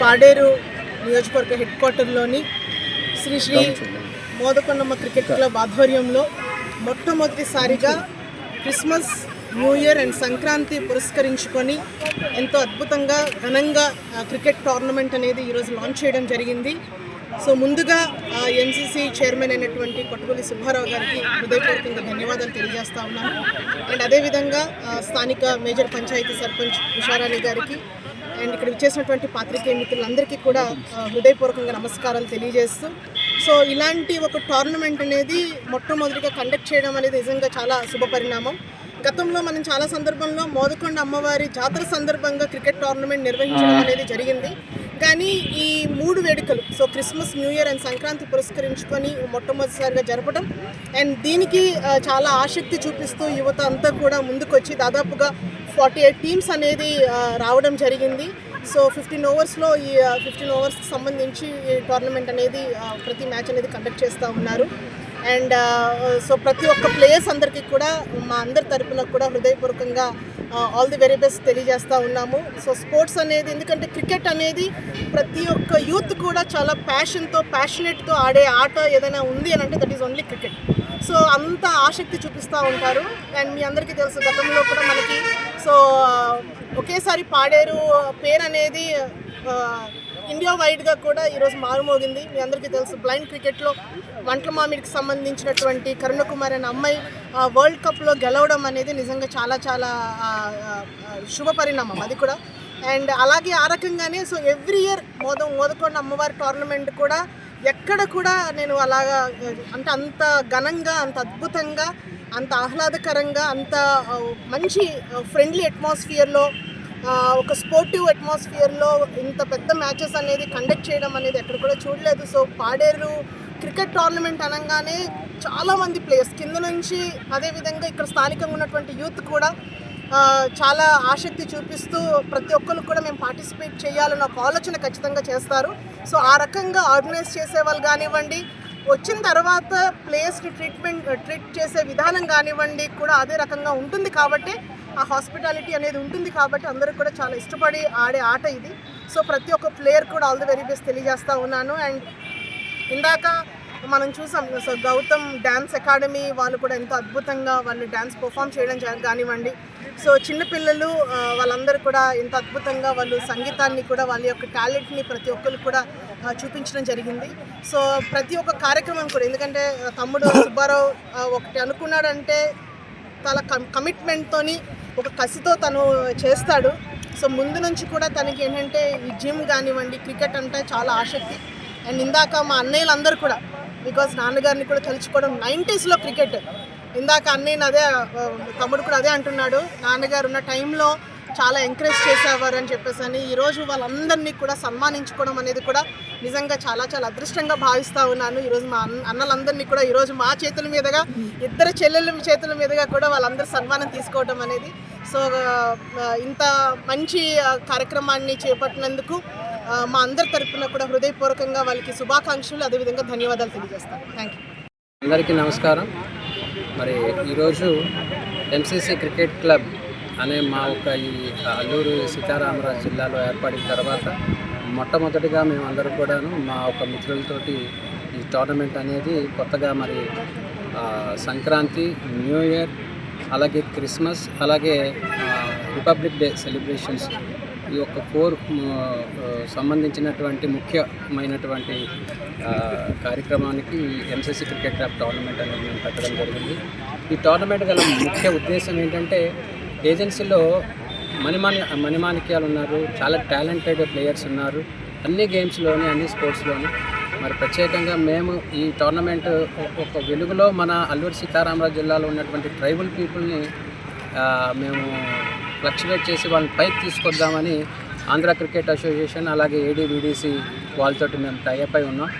పాడేరు నియోజకవర్గ హెడ్ క్వార్టర్లోని Shri Shri Modakondamma cricket club ఆధ్వర్యంలో మొట్టమొదటిసారిగా Christmas new year and Sankranti పురస్కరించుకొని ఎంతో అద్భుతంగా ఘనంగా క్రికెట్ టోర్నమెంట్ అనేది ఈరోజు లాంచ్ చేయడం జరిగింది. సో ముందుగా ఎన్సీసీ చైర్మన్ అయినటువంటి కొట్టుపల్లి సుబ్బారావు గారికి హృదయపూర్వకంగా ధన్యవాదాలు తెలియజేస్తా ఉన్నాను. అండ్ అదేవిధంగా స్థానిక మేజర్ పంచాయతీ సర్పంచ్ ఉషారాణి గారికి అండ్ ఇక్కడ వచ్చేసినటువంటి పాత్రికేయ మిత్రులందరికీ కూడా హృదయపూర్వకంగా నమస్కారాలు తెలియజేస్తూ సో ఇలాంటి ఒక టోర్నమెంట్ అనేది మొట్టమొదటిగా కండక్ట్ చేయడం అనేది నిజంగా చాలా శుభ పరిణామం. గతంలో మనం చాలా సందర్భంలో మోదకొండ అమ్మవారి జాతర సందర్భంగా క్రికెట్ టోర్నమెంట్ నిర్వహించడం అనేది జరిగింది. కానీ ఈ మూడు వేడుకలు so Christmas new year and Sankranti పురస్కరించుకొని మొట్టమొదటిసారిగా జరపడం. అండ్ దీనికి చాలా ఆసక్తి చూపిస్తూ యువత అంతా కూడా ముందుకొచ్చి దాదాపుగా ఫార్టీ ఎయిట్ టీమ్స్ అనేది రావడం జరిగింది. సో ఫిఫ్టీన్ ఓవర్స్లో ఈ ఫిఫ్టీన్ ఓవర్స్కి సంబంధించి ఈ టోర్నమెంట్ అనేది ప్రతి మ్యాచ్ అనేది కండక్ట్ చేస్తూ ఉన్నారు. అండ్ సో ప్రతి ఒక్క ప్లేయర్స్ అందరికీ కూడా మా అందరి తరపున కూడా హృదయపూర్వకంగా ఆల్ ది వెరీ బెస్ట్ తెలియజేస్తూ ఉన్నాము. సో స్పోర్ట్స్ అనేది ఎందుకంటే క్రికెట్ అనేది ప్రతి ఒక్క యూత్ కూడా చాలా ప్యాషన్తో ప్యాషనెట్తో ఆడే ఆట ఏదైనా ఉంది అని అంటే that is only cricket so అంత ఆసక్తి చూపిస్తూ ఉంటారు. అండ్ మీ అందరికీ తెలుసు గతంలో కూడా మనకి సో ఒకేసారి పాడేరు పేరు అనేది ఇండియా వైడ్గా కూడా ఈరోజు మారుమోగింది. మీ అందరికీ తెలుసు బ్లైండ్ క్రికెట్లో వంటల మామిడికి సంబంధించినటువంటి కరుణకుమార్ అనే అమ్మాయి వరల్డ్ కప్లో గెలవడం అనేది నిజంగా చాలా చాలా శుభపరిణామం శుభ పరిణామం అది కూడా. అండ్ అలాగే ఆ రకంగానే సో ఎవ్రీ ఇయర్ మోద మోదకొండ అమ్మవారి టోర్నమెంట్ కూడా ఎక్కడ కూడా నేను అలాగా అంటే అంత ఘనంగా అంత అద్భుతంగా అంత ఆహ్లాదకరంగా అంత మంచి ఫ్రెండ్లీ అట్మాస్ఫియర్లో ఒక స్పోర్టివ్ అట్మాస్ఫియర్లో ఇంత పెద్ద మ్యాచెస్ అనేది కండక్ట్ చేయడం అనేది ఎక్కడ కూడా చూడలేదు. సో పాడేరు క్రికెట్ టోర్నమెంట్ అనగానే చాలామంది ప్లేయర్స్ కింద నుంచి అదేవిధంగా ఇక్కడ స్థానికంగా ఉన్నటువంటి యూత్ కూడా చాలా ఆసక్తి చూపిస్తూ ప్రతి ఒక్కరు కూడా మేము పార్టిసిపేట్ చేయాలన్న ఒక ఆలోచన ఖచ్చితంగా చేస్తారు. సో ఆ రకంగా ఆర్గనైజ్ చేసే వాళ్ళు కానివ్వండి వచ్చిన తర్వాత ప్లేయర్స్ని ట్రీట్మెంట్ ట్రీట్ చేసే విధానం కానివ్వండి కూడా అదే రకంగా ఉంటుంది కాబట్టి ఆ హాస్పిటాలిటీ అనేది ఉంటుంది కాబట్టి అందరూ కూడా చాలా ఇష్టపడి ఆడే ఆట ఇది. సో ప్రతి ఒక్క ప్లేయర్ కూడా ఆల్ ది వెరీ బెస్ట్ తెలియజేస్తూ ఉన్నాను. అండ్ ఇందాక మనం చూసాం సో గౌతమ్ డ్యాన్స్ అకాడమీ వాళ్ళు కూడా ఎంతో అద్భుతంగా వాళ్ళు డ్యాన్స్ పర్ఫామ్ చేయడం కానివ్వండి. సో చిన్నపిల్లలు వాళ్ళందరూ కూడా ఎంత అద్భుతంగా వాళ్ళు సంగీతాన్ని కూడా వాళ్ళ యొక్క టాలెంట్ని ప్రతి ఒక్కరు కూడా చూపించడం జరిగింది. సో ప్రతి ఒక్క కార్యక్రమం కూడా ఎందుకంటే తమ్ముడు సుబ్బారావు ఒకటి అనుకున్నాడంటే తన కమిట్మెంట్తో కమిట్మెంట్తోని ఒక కసితో తను చేస్తాడు. సో ముందు నుంచి కూడా తనకి ఏంటంటే ఈ జిమ్ కానివ్వండి క్రికెట్ అంటే చాలా ఆసక్తి. అండ్ ఇందాక మా అన్నయ్యలందరూ కూడా బికాస్ నాన్నగారిని కూడా తలుచుకోవడం నైంటీస్లో క్రికెట్. ఇందాక అన్నయ్యని అదే తమ్ముడు కూడా అదే అంటున్నాడు నాన్నగారు ఉన్న టైంలో చాలా ఎంకరేజ్ చేసేవారు అని చెప్పేసి అని. ఈరోజు వాళ్ళందరినీ కూడా సన్మానించుకోవడం అనేది కూడా నిజంగా చాలా చాలా అదృష్టంగా భావిస్తూ ఉన్నాను. ఈరోజు మా అన్నలందరినీ కూడా ఈరోజు మా చేతుల మీదుగా ఇద్దరు చెల్లెళ్ళ చేతుల మీదుగా కూడా వాళ్ళందరూ సన్మానం తీసుకోవడం అనేది. సో ఇంత మంచి కార్యక్రమాన్ని చేపట్టినందుకు మా అందరి తరపున కూడా హృదయపూర్వకంగా వాళ్ళకి శుభాకాంక్షలు అదేవిధంగా ధన్యవాదాలు తెలియజేస్తాను. థ్యాంక్ యూ అందరికీ నమస్కారం. మరి ఈరోజు ఎంసీసీ క్రికెట్ క్లబ్ అనే మా ఒక ఈ అల్లూరు సీతారామరాజు జిల్లాలో ఏర్పడిన తర్వాత మొట్టమొదటిగా మేమందరం కూడాను మా ఒక మిత్రులతోటి ఈ టోర్నమెంట్ అనేది కొత్తగా మరి సంక్రాంతి న్యూ ఇయర్ అలాగే క్రిస్మస్ అలాగే రిపబ్లిక్ డే సెలబ్రేషన్స్ ఈ యొక్క ఫోర్ సంబంధించినటువంటి ముఖ్యమైనటువంటి కార్యక్రమానికి ఎంసీసీ క్రికెట్ క్లబ్ టోర్నమెంట్ అనేది మేము పెట్టడం జరిగింది. ఈ టోర్నమెంట్ గల ముఖ్య ఉద్దేశం ఏంటంటే ఏజెన్సీలో మణిమాని మణిమాణిక్యాలు ఉన్నారు చాలా టాలెంటెడ్ ప్లేయర్స్ ఉన్నారు. అన్ని గేమ్స్లోని అన్ని స్పోర్ట్స్లోని మరి ప్రత్యేకంగా మేము ఈ టోర్నమెంట్ ఒక వెలుగులో మన అల్లూరు సీతారామరాజు జిల్లాలో ఉన్నటువంటి ట్రైబల్ పీపుల్ని మేము ఫ్లక్చువేట్ చేసి వాళ్ళని పైకి తీసుకొద్దామని ఆంధ్ర క్రికెట్ అసోసియేషన్ అలాగే ఏడీబీడీసీ వాళ్ళతోటి మేము టైఅప్ అయి ఉన్నాం.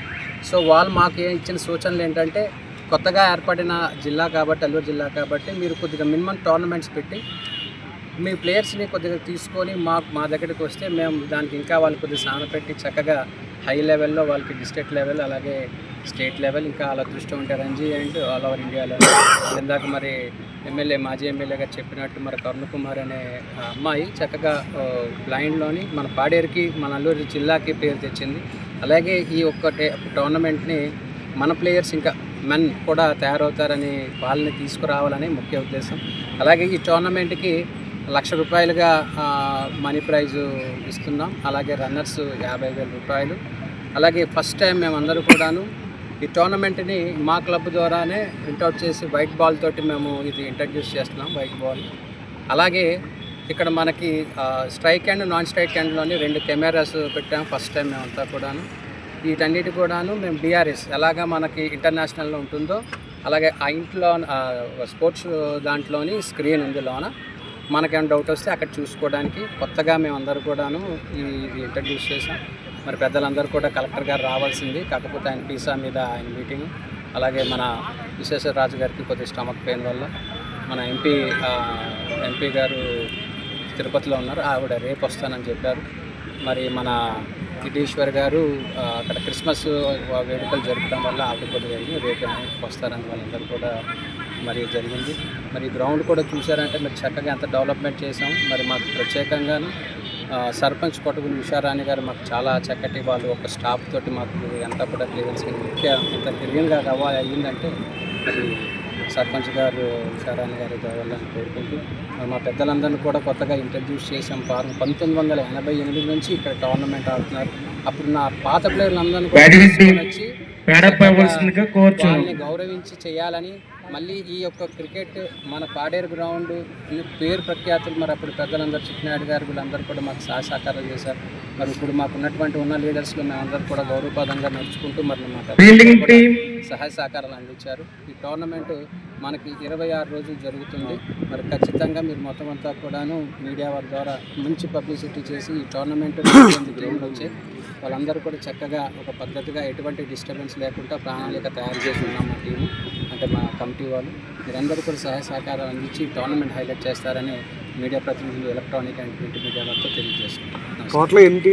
సో వాళ్ళు మాకు ఏ- ఇచ్చిన సూచనలు ఏంటంటే కొత్తగా ఏర్పడిన జిల్లా కాబట్టి అల్లూరు జిల్లా కాబట్టి మీరు కొద్దిగా మినిమం టోర్నమెంట్స్ పెట్టి మీ ప్లేయర్స్ని కొద్దిగా తీసుకొని మా మా దగ్గరికి వస్తే మేము దానికి ఇంకా వాళ్ళు కొద్దిగా సాన పెట్టి చక్కగా హై లెవెల్లో వాళ్ళకి డిస్ట్రిక్ట్ లెవెల్ అలాగే స్టేట్ లెవెల్ ఇంకా వాళ్ళ దృష్టి ఉంటే రంజీ అండ్ ఆల్ ఓవర్ ఇండియాలో ఇందాక మరి ఎమ్మెల్యే మాజీ ఎమ్మెల్యేగా చెప్పినట్టు మరి కరుణ్ కుమార్ అనే అమ్మాయి చక్కగా బ్లైండ్లోని మన పాడేరుకి మన అల్లూరు జిల్లాకి పేరు తెచ్చింది. అలాగే ఈ ఒక్క టోర్నమెంట్ని మన ప్లేయర్స్ ఇంకా మెన్ కూడా తయారవుతారని వాళ్ళని తీసుకురావాలని ముఖ్య ఉద్దేశం. అలాగే ఈ టోర్నమెంట్కి లక్ష రూపాయలుగా మనీ ప్రైజు ఇస్తున్నాం. అలాగే రన్నర్స్ యాభై వేల రూపాయలు. అలాగే ఫస్ట్ టైం మేమందరూ కూడాను ఈ టోర్నమెంట్ని మా క్లబ్ ద్వారానే ప్రింట్అవుట్ చేసి వైట్ బాల్ తోటి మేము ఇది ఇంట్రడ్యూస్ చేస్తున్నాం వైట్ బాల్. అలాగే ఇక్కడ మనకి స్ట్రైక్ హ్యాండ్ నాన్ స్ట్రైక్ హ్యాండ్లోని రెండు కెమెరాస్ పెట్టాం ఫస్ట్ టైం మేమంతా కూడాను. వీటన్నిటి కూడాను మేము డిఆర్ఎస్ ఎలాగా మనకి ఇంటర్నేషనల్లో ఉంటుందో అలాగే ఆ ఇంట్లో స్పోర్ట్స్ దాంట్లోని స్క్రీన్ ఉంది లోన. మనకేమైనా డౌట్ వస్తే అక్కడ చూసుకోవడానికి కొత్తగా మేమందరూ కూడాను ఈ- ఇది ఇంట్రడ్యూస్ చేసాం మరి పెద్దలందరూ కూడా కలెక్టర్ గారు రావాల్సింది. కాకపోతే ఆయన పీసా మీద ఆయన మీటింగ్ అలాగే మన విశ్వేశ్వర రాజు గారికి కొద్దిగా స్టమక్ పెయిన్ వల్ల మన ఎంపీ ఎంపీ గారు తిరుపతిలో ఉన్నారు. ఆవిడ రేపు వస్తానని చెప్పారు. మరి మన కిటీశ్వర్ గారు అక్కడ క్రిస్మస్ వేడుకలు జరపడం వల్ల ఆవిడ కొద్దిగా రేపు వస్తారని వాళ్ళందరూ కూడా మరి జరిగింది. మరి గ్రౌండ్ కూడా చూసారంటే మరి చక్కగా ఎంత డెవలప్మెంట్ చేసాం మరి మాకు ప్రత్యేకంగాను ఆ, సర్పంచ్ కొట్టుకుని ఉషారాణి గారు మాకు చాలా చక్కటి వాళ్ళు ఒక స్టాఫ్ తోటి మాకు ఎంత కూడా క్లియరెన్స్ ముఖ్య ఇంత క్లియర్గా కావాలి అయ్యిందంటే మరి సర్పంచ్ గారు ఉషారాణి గారి కావాలని కోరుకుంటూ మరి మా పెద్దలందరినీ కూడా కొత్తగా ఇంట్రడ్యూస్ చేసాం ఫారం పంతొమ్మిది వందల ఎనభై ఎనిమిది నుంచి ఇక్కడ టోర్నమెంట్ ఆడుతున్నారు. అప్పుడు నా పాత ప్లేయర్లందరినీ కూడా వచ్చి వాళ్ళని గౌరవించి చేయాలని మళ్ళీ ఈ యొక్క క్రికెట్ మన పాడేరు గ్రౌండ్ ఈ పేరు ప్రఖ్యాతులు మరి అప్పుడు పెద్దలందరూ చిట్నాయుడు గారు వీళ్ళందరూ కూడా మాకు సహాయ చేశారు. మరి ఇప్పుడు మాకు ఉన్నటువంటి ఉన్న లీడర్స్లో మేమందరూ కూడా గౌరవపదంగా నడుచుకుంటూ మరి మా ఫీల్డింగ్ పెద్దలందరూ కూడా టీం సహాయ సహకారాలు అందించారు. ఈ టోర్నమెంట్ మనకి ఇరవై ఆరు రోజులు జరుగుతుంది. మరి ఖచ్చితంగా మీరు మొత్తం అంతా కూడాను మీడియా వారి ద్వారా మంచి పబ్లిసిటీ చేసి ఈ టోర్నమెంట్ గేమ్లు వచ్చాయి వాళ్ళందరూ కూడా చక్కగా ఒక పద్ధతిగా ఎటువంటి డిస్టర్బెన్స్ లేకుండా ప్రణాళిక తయారు చేసి ఉన్నాం మా టీము. అంటే మా కమిటీ వాళ్ళు మీరందరూ కూడా సహాయ సహకారాలు అందించి టోర్నమెంట్ హైలైట్ చేస్తారని మీడియా ప్రతినిధులు ఎలక్ట్రానిక్ అండ్ ప్రింట్ మీడియా వారితో తెలియజేస్తున్నాం నమస్కారం. ఎన్ని